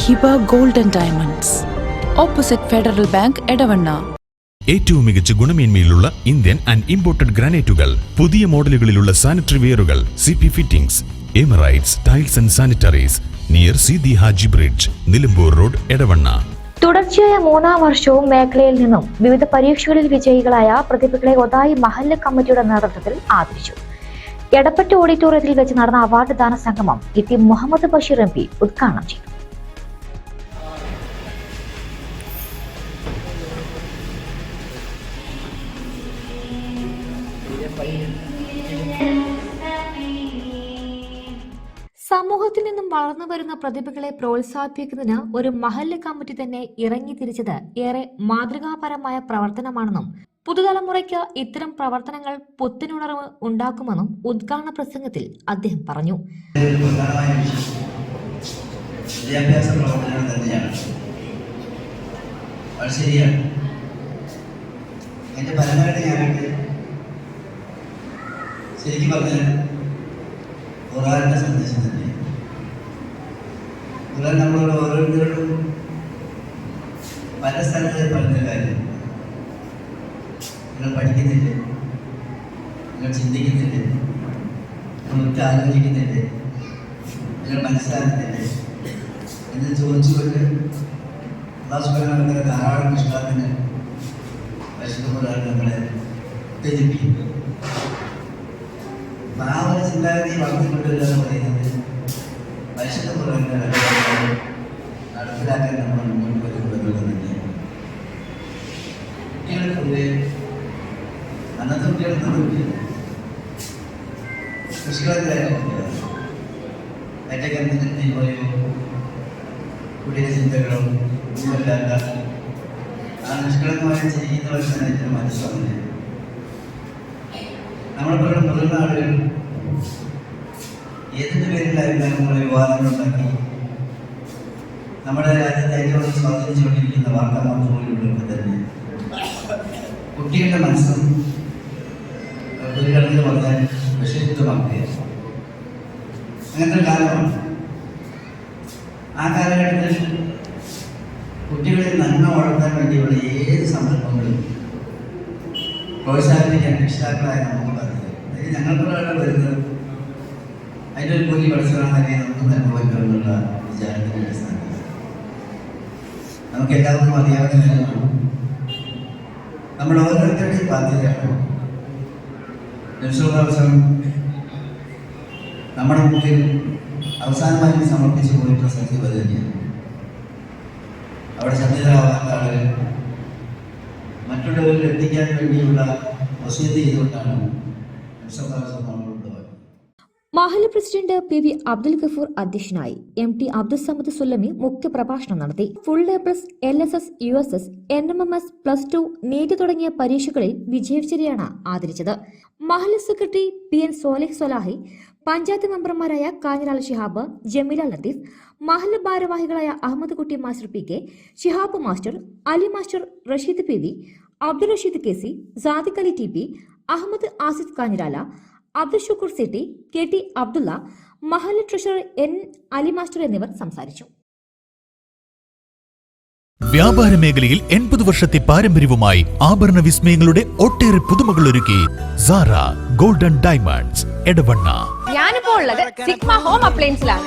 Hiba Golden Diamonds. Opposite Federal Bank Edavanna. ഏറ്റവും മികച്ച ഗുണമേന്മയിലുള്ള ഇന്ത്യൻ ആൻഡ് ഇമ്പോർട്ടഡ് ഗ്രാനൈറ്റുകൾ പുതിയ മോഡലുകളിലുള്ള sanitary വെയറുകൾ C P fittings Emirates tiles and sanitaries near Sidi Haji bridge Nilambur road Edavanna. തുടർച്ചയായ മൂന്നാം വർഷവും മേഖലയിൽ നിന്നും വിവിധ പരീക്ഷകളിൽ വിജയികളായ പ്രതിഭകളെ ഒതായി മഹല്ല് കമ്മിറ്റിയുടെ നേതൃത്വത്തിൽ ആദരിച്ചു. എടപ്പറ്റ ഓഡിറ്റോറിയത്തിൽ വെച്ച് നടന്ന അവാർഡ് ദാന സംഗമം E T Muhammad Basheer M P ഉദ്ഘാടനം ചെയ്തു. സമൂഹത്തിൽ നിന്നും വളർന്നു വരുന്ന പ്രതിഭകളെ പ്രോത്സാഹിപ്പിക്കുന്നതിന് ഒരു മഹല്ല് കമ്മിറ്റി തന്നെ ഇറങ്ങി തിരിച്ചത് ഏറെ മാതൃകാപരമായ പ്രവർത്തനമാണെന്നും പുതുതലമുറയ്ക്ക് ഇത്തരം പ്രവർത്തനങ്ങൾ പുത്തനുണർവ് ഉണ്ടാക്കുമെന്നും ഉദ്ഘാടന പ്രസംഗത്തിൽ അദ്ദേഹം പറഞ്ഞു. വിദ്യാഭ്യാസ പ്രവർത്തനങ്ങൾ തന്നെയാണ് അത് ശരിയാണ് എന്റെ ശരിക്കും പറഞ്ഞാൽ ഖുറാന്റെ സന്ദേശം തന്നെ. ഖുറാൻ നമ്മളോട് ഓരോരുത്തരോടും പല സ്ഥലത്ത് പറഞ്ഞ കാര്യം. നിങ്ങൾ പഠിക്കുന്നില്ലേ? നിങ്ങൾ ചിന്തിക്കുന്നില്ലേ? നിങ്ങൾ ഒറ്റ ആലോചിക്കുന്നില്ലേ? നിങ്ങൾ മനസ്സിലാക്കുന്നില്ലേ? എന്ന് ചോദിച്ചുകൊണ്ട് ധാരാളം ഇഷ്ടത്തിന് പരിശുദ്ധ നമ്മളെ ഉത്തേജിപ്പിക്കും ആ ഒരു ചിന്താഗതി എന്ന് പറയുന്നത് പരിശുദ്ധ പുറങ്ങളുടെ നടപ്പിലാക്കാൻ നമ്മൾ മുന്നോട്ട് വരുന്നത് തന്നെയാണ് പൊതുവെ അന്നത്തെ കുട്ടികൾക്ക് കുട്ടികൾ കുട്ടികളാണ് എന്റെ കരുത്തിൽ പോയോ? കുട്ടിയുടെ ചിന്തകളോ ഒന്നുമില്ലാത്ത ആ നിഷ്കളങ്കമായി ആളുകൾ ഏതിന്റെ പേരിലായിരുന്നാലും നമ്മൾ വിവാദങ്ങൾ ഉണ്ടാക്കി നമ്മുടെ രാജ്യത്തെ ഏറ്റവും സ്വാധീനിച്ചുകൊണ്ടിരിക്കുന്ന വാർത്താ മാധ്യമങ്ങളിലൂടെ തന്നെ. കുട്ടികളുടെ മനസ്സും ഒരു കണക്കിന് പറഞ്ഞാൽ വിഷയുക്തമാക്കുകയാണ് അങ്ങനത്തെ കാലമാണ്. ആ കാലഘട്ടത്തിൽ കുട്ടികളിൽ നന്മ വളർത്താൻ വേണ്ടിയുള്ള ഏത് സന്ദർഭങ്ങളും പ്രോത്സാഹിപ്പിക്കാൻ രക്ഷിതാക്കളായ നമുക്ക് പറഞ്ഞത് അതായത് ഞങ്ങൾക്കുള്ള വരുന്നത് കൂലി പഠിച്ചവരാണ് തന്നെ നമുക്ക് അനുഭവിക്കാനുള്ള വിചാരത്തിന്റെ അടിസ്ഥാനത്തിൽ. നമുക്ക് എല്ലാവർക്കും അറിയാവുന്ന കാര്യമാണ് നമ്മൾ ഓരോരുത്തരുടെയും ബാധ്യതയാണ് അവസരം നമ്മുടെ മുമ്പിൽ അവസാനമായി സമർപ്പിച്ചു പോയിട്ടുള്ള സജീവ തന്നെയാണ്. അവിടെ സന്നിധരാവാത്ത ആളുകൾ മറ്റുള്ളവരിൽ എത്തിക്കാൻ വേണ്ടിയുള്ള വസീത് ചെയ്തുകൊണ്ടാണ് നബ്സല്ലാസ് നമ്മളോട് മഹല്ല് president P V Abdul Gafoor അധ്യക്ഷനായി എം ടി അബ്ദുൽ സമദ് സുല്ലമി മുഖ്യപ്രഭാഷണം നടത്തി. Full A plus L S S U S S N M M S plus two NEET തുടങ്ങിയ പരീക്ഷകളിൽ വിജയിച്ചവരെയാണ് ആദരിച്ചത്. മഹല secretary P N Solih Solahi panchayat മെമ്പർമാരായ കാഞ്ഞിരാൽ ഷിഹാബ് ജമീല ലത്തീഫ് മഹല ഭാരവാഹികളായ Ahammed Kutty master P K Shihab master Ali master Rasheed P V Abdul Rasheed K C Sadiq Ali T P Ahammed Asif Kanhirala Abdul Shukoor city K T Abdulla Mahal treasurer N Ali master എന്നിവർ സംസാരിച്ചു. വ്യാപാര മേഖലയിൽ എൺപത് വർഷത്തെ പാരമ്പര്യവുമായി ആഭരണ വിസ്മയങ്ങളുടെ ഒട്ടേറെ പുതുമകൾ ഒരുക്കി സാറ ഗോൾഡൻ ഡയമണ്ട്സ് എടവണ്ണ. ഞാനിപ്പോ ഉള്ളത് sigma home അപ്ലയൻസിലാണ്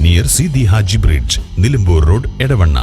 near Sidi Haji bridge Nilambur road Edavanna